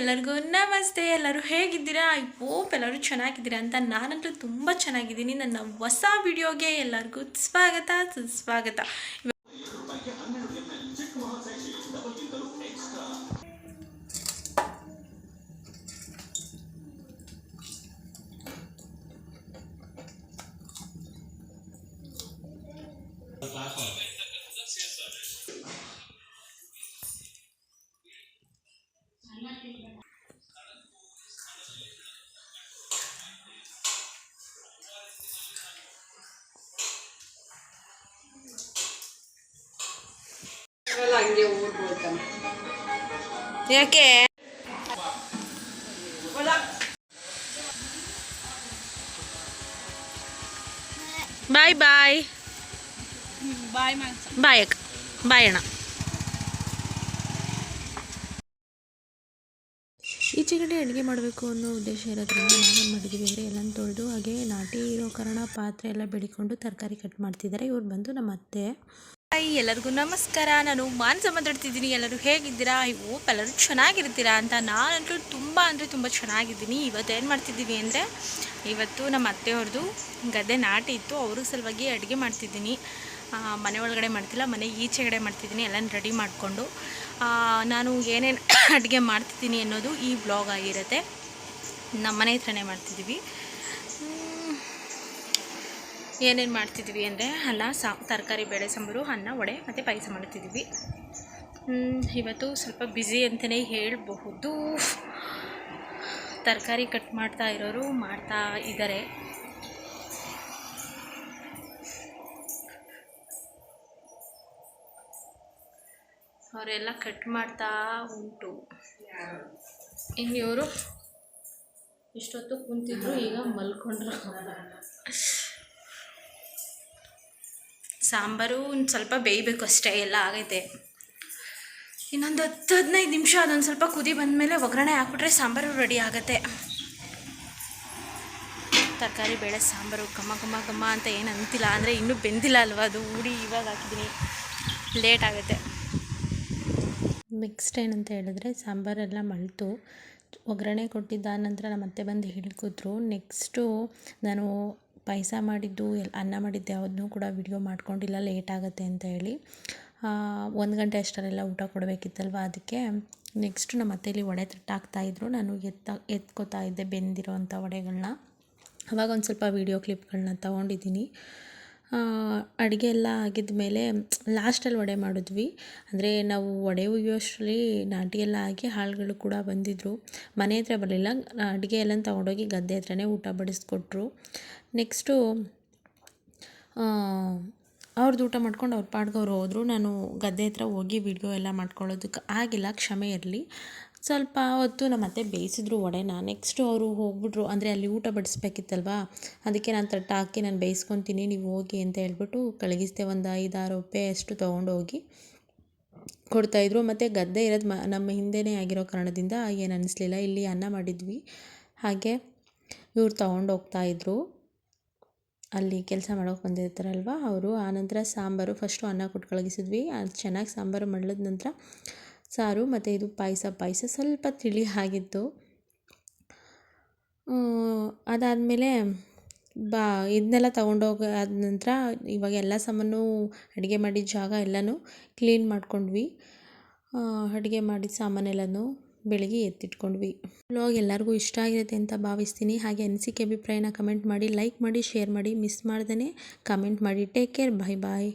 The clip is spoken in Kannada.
ಎಲ್ಲರಿಗೂ ನಮಸ್ತೆ, ಎಲ್ಲರೂ ಹೇಗಿದ್ದೀರಾ? ಐ ಹೋಪ್ ಎಲ್ಲರೂ ಚೆನ್ನಾಗಿದ್ದೀರಾ ಅಂತ ನಾನಂತೂ ತುಂಬ ಚೆನ್ನಾಗಿದ್ದೀನಿ. ನನ್ನ ಹೊಸ ವಿಡಿಯೋಗೆ ಎಲ್ಲರಿಗೂ ಸ್ವಾಗತ, ಸುಸ್ವಾಗತ. ಯಾಕೆ? ಬಾಯ್ ಬಾಯ್. ಬಾಯ್ ಬಾಯ್ ಅಕ್ಕ. ಬಾಯ್ ಅಣ್ಣ. ಈಚೆಗಡೆ ಅಡುಗೆ ಮಾಡಬೇಕು ಅನ್ನೋ ಉದ್ದೇಶ ಇರೋದ್ರಿಂದ ನಾವೇನು ಮಾಡಿದ್ದೀವಿ ಅಂದರೆ ಎಲ್ಲನೂ ತೊಳೆದು ಹಾಗೆ ನಾಟಿ ಇರೋ ಕಾರಣ ಪಾತ್ರೆ ಎಲ್ಲ ಬೆಳಿಕೊಂಡು ತರಕಾರಿ ಕಟ್ ಮಾಡ್ತಿದ್ದಾರೆ. ಇವ್ರು ಬಂದು ನಮ್ಮ ಅತ್ತೆ. ಹಾಯ್ ಎಲ್ಲರಿಗೂ ನಮಸ್ಕಾರ. ನಾನು ಮಾನಸ ಮಾತಾಡ್ತಿದ್ದೀನಿ. ಎಲ್ಲರೂ ಹೇಗಿದ್ದೀರಾ? ಐ ಹೋಪ್ ಎಲ್ಲರೂ ಚೆನ್ನಾಗಿರ್ತೀರಾ ಅಂತ ನಾನಂತೂ ತುಂಬ ಅಂದರೆ ತುಂಬ ಚೆನ್ನಾಗಿದ್ದೀನಿ. ಇವತ್ತು ಏನು ಮಾಡ್ತಿದ್ದೀವಿ ಅಂದರೆ, ಇವತ್ತು ನಮ್ಮ ಅತ್ತೆಯವ್ರದ್ದು ಗದ್ದೆ ನಾಟಿ ಇತ್ತು. ಅವ್ರ ಸಲುವಾಗಿ ಅಡುಗೆ ಮಾಡ್ತಿದ್ದೀನಿ. ಮನೆ ಒಳಗಡೆ ಮಾಡ್ತಿಲ್ಲ, ಮನೆ ಈಚೆಗಡೆ ಮಾಡ್ತಿದ್ದೀನಿ. ಎಲ್ಲನೂ ರೆಡಿ ಮಾಡಿಕೊಂಡು. ನಾನು ಏನೇನು ಅಡುಗೆ ಮಾಡ್ತಿದ್ದೀನಿ ಅನ್ನೋದು ಈ ಬ್ಲಾಗ್ ಆಗಿರುತ್ತೆ. ನಮ್ಮ ಮನೆ ಹತ್ರನೇ ಮಾಡ್ತಿದ್ದೀವಿ. ಏನೇನು ಮಾಡ್ತಿದ್ವಿ ಅಂದರೆ ಅನ್ನ, ಸಾ, ತರಕಾರಿ, ಬೇಳೆ ಸಾಂಬಾರು, ಅನ್ನ, ವಡೆ ಮತ್ತು ಪಾಯಸ ಮಾಡ್ತಿದ್ವಿ. ಇವತ್ತು ಸ್ವಲ್ಪ ಬ್ಯುಸಿ ಅಂತಲೇ ಹೇಳಬಹುದು. ತರಕಾರಿ ಕಟ್ ಮಾಡ್ತಾ ಇರೋರು ಮಾಡ್ತಾ ಇದ್ದಾರೆ ಅವರೆಲ್ಲ ಕಟ್ ಮಾಡ್ತಾ ಉಂಟು. ಇನ್ನು ಇವರು ಇಷ್ಟೊತ್ತು ಕುಂತಿದ್ರು, ಈಗ ಮಲ್ಕೊಂಡ್ರು. ಸಾಂಬಾರು ಒಂದು ಸ್ವಲ್ಪ ಬೇಯಬೇಕು ಅಷ್ಟೇ, ಎಲ್ಲ ಆಗೈತೆ. ಇನ್ನೊಂದು ಹತ್ತು ಹದಿನೈದು ನಿಮಿಷ ಅದೊಂದು ಸ್ವಲ್ಪ ಕುದಿ ಬಂದಮೇಲೆ ಒಗ್ಗರಣೆ ಹಾಕ್ಬಿಟ್ರೆ ಸಾಂಬಾರು ರೆಡಿ ಆಗುತ್ತೆ. ತರಕಾರಿ, ಬೇಳೆ, ಸಾಂಬಾರು, ಘಮ ಘಮ ಘಮ ಅಂತ ಏನು ಅಂತಿಲ್ಲ, ಅಂದರೆ ಇನ್ನೂ ಬೆಂದಿಲ್ಲ ಅಲ್ವಾ, ಅದು ಉಡಿ ಇವಾಗ ಹಾಕಿದ್ದೀನಿ ಲೇಟ್ ಆಗುತ್ತೆ. ನೆಕ್ಸ್ಟ್ ಏನಂತ ಹೇಳಿದ್ರೆ, ಸಾಂಬಾರೆಲ್ಲ ಮಳ್ತು ಒಗ್ಗರಣೆ ಕೊಟ್ಟಿದ್ದ ನಂತರ ನಮ್ಮ ಅತ್ತೆ ಬಂದು ಹಿಡ್ಕಿದ್ರು. ನೆಕ್ಸ್ಟು ನಾನು ಪಾಯಸ ಮಾಡಿದ್ದು ಎಲ್ಲಿ ಅನ್ನ ಮಾಡಿದ್ದು ಯಾವುದನ್ನೂ ಕೂಡ ವಿಡಿಯೋ ಮಾಡ್ಕೊಂಡಿಲ್ಲ ಲೇಟ್ ಆಗುತ್ತೆ ಅಂತ ಹೇಳಿ. ಒಂದು ಗಂಟೆ ಅಷ್ಟರಲ್ಲೆಲ್ಲ ಊಟ ಕೊಡಬೇಕಿತ್ತಲ್ವ ಅದಕ್ಕೆ. ನೆಕ್ಸ್ಟ್ ನಮ್ಮ ಅತ್ತೆಯಲ್ಲಿ ವಡೆ ತಟ್ಟಾಕ್ತಾಯಿದ್ರು ನಾನು ಎತ್ತ, ಎತ್ಕೋತಾ ಇದ್ದೆ ಬೆಂದಿರೋ ಅಂಥ ವಡೆಗಳನ್ನ ಅವಾಗ ಒಂದು ಸ್ವಲ್ಪ ವೀಡಿಯೋ ಕ್ಲಿಪ್ಗಳನ್ನ ತೊಗೊಂಡಿದ್ದೀನಿ. ಅಡುಗೆ ಎಲ್ಲ ಆಗಿದ ಮೇಲೆ ಲಾಸ್ಟಲ್ಲಿ ವಡೆ ಮಾಡಿದ್ವಿ. ಅಂದರೆ ನಾವು ವಡೆ ಹುಯ್ಯೋಷ್ಟರಲ್ಲಿ ನಾಟಿ ಎಲ್ಲ ಆಗಿ ಹಾಳುಗಳು ಕೂಡ ಬಂದಿದ್ದರು ಮನೆ ಹತ್ರ ಬರಲಿಲ್ಲ. ಅಡುಗೆ ಎಲ್ಲ ತೊಗೊಂಡೋಗಿ ಗದ್ದೆ ಹತ್ರನೇ ಊಟ ಬಡಿಸ್ಕೊಟ್ರು. ನೆಕ್ಸ್ಟು ಅವ್ರದ್ದು ಊಟ ಮಾಡ್ಕೊಂಡು ಅವ್ರ ಪಾಡ್ಗೆ ಅವ್ರು ಹೋದರು. ನಾನು ಗದ್ದೆ ಹತ್ರ ಹೋಗಿ ವಿಡಿಯೋ ಎಲ್ಲ ಮಾಡ್ಕೊಳ್ಳೋದಕ್ಕೆ ಆಗಿಲ್ಲ. ಕ್ಷಮೆ ಇರಲಿ. ಸ್ವಲ್ಪ ಹೊತ್ತು ನಮ್ಮ ಅತ್ತೆ ಬೇಯಿಸಿದ್ರು ವಡೆನ. ನೆಕ್ಸ್ಟು ಅವರು ಹೋಗ್ಬಿಟ್ರು. ಅಂದರೆ ಅಲ್ಲಿ ಊಟ ಬಡಿಸ್ಬೇಕಿತ್ತಲ್ವಾ? ಅದಕ್ಕೆ ನಾನು ತಟ್ಟಾಕಿ ನಾನು ಬೇಯಿಸ್ಕೊತೀನಿ, ನೀವು ಹೋಗಿ ಅಂತ ಹೇಳ್ಬಿಟ್ಟು ಕಳಗಿಸ್ದೆ ಒಂದು ಐದಾರು ರೂಪಾಯಿ ಅಷ್ಟು ತೊಗೊಂಡೋಗಿ ಕೊಡ್ತಾಯಿದ್ರು ಮತ್ತು ಗದ್ದೆ ಇರೋದು ಮ, ನಮ್ಮ ಹಿಂದೆನೇ ಆಗಿರೋ ಕಾರಣದಿಂದ ಏನು ಅನ್ನಿಸ್ಲಿಲ್ಲ ಇಲ್ಲಿ ಅನ್ನ ಮಾಡಿದ್ವಿ. ಹಾಗೆ ಇವ್ರು ತೊಗೊಂಡು ಹೋಗ್ತಾಯಿದ್ರು ಅಲ್ಲಿ ಕೆಲಸ ಮಾಡೋಕೆ ಬಂದಿರ್ತಾರಲ್ವ ಅವರು. ಆನಂತರ ಸಾಂಬಾರು ಫಸ್ಟು ಅನ್ನ ಕೊಟ್ಟು ಕಳಗಿಸಿದ್ವಿ. ಅದು ಚೆನ್ನಾಗಿ ಸಾಂಬಾರು ಮಾಡಿದ ನಂತರ ಸಾರು ಮತ್ತು ಇದು ಪಾಯಸ. ಪಾಯಸ ಸ್ವಲ್ಪ ತಿಳಿ ಆಗಿತ್ತು. ಅದಾದಮೇಲೆ ಬಾ, ಇದನ್ನೆಲ್ಲ ತೊಗೊಂಡೋಗಿ ಆದ ನಂತರ ಇವಾಗ ಎಲ್ಲ ಸಾಮಾನು ಅಡುಗೆ ಮಾಡಿದ ಜಾಗ ಎಲ್ಲನೂ ಕ್ಲೀನ್ ಮಾಡ್ಕೊಂಡ್ವಿ. ಅಡುಗೆ ಮಾಡಿದ ಸಾಮಾನೆಲ್ಲನೂ ಬೆಳಗ್ಗೆ ಎತ್ತಿಟ್ಕೊಂಡ್ವಿ. ವ್ಲಾಗ್ ಎಲ್ಲರಿಗೂ ಇಷ್ಟ ಆಗಿರುತ್ತೆ ಅಂತ ಭಾವಿಸ್ತೀನಿ. ಹಾಗೆ ಅನಿಸಿಕೆ, ಅಭಿಪ್ರಾಯನ ಕಮೆಂಟ್ ಮಾಡಿ ಲೈಕ್ ಮಾಡಿ ಶೇರ್ ಮಾಡಿ ಮಿಸ್ ಮಾಡ್ದೇ ಕಮೆಂಟ್ ಮಾಡಿ ಟೇಕ್ ಕೇರ್ ಬಾಯ್ ಬಾಯ್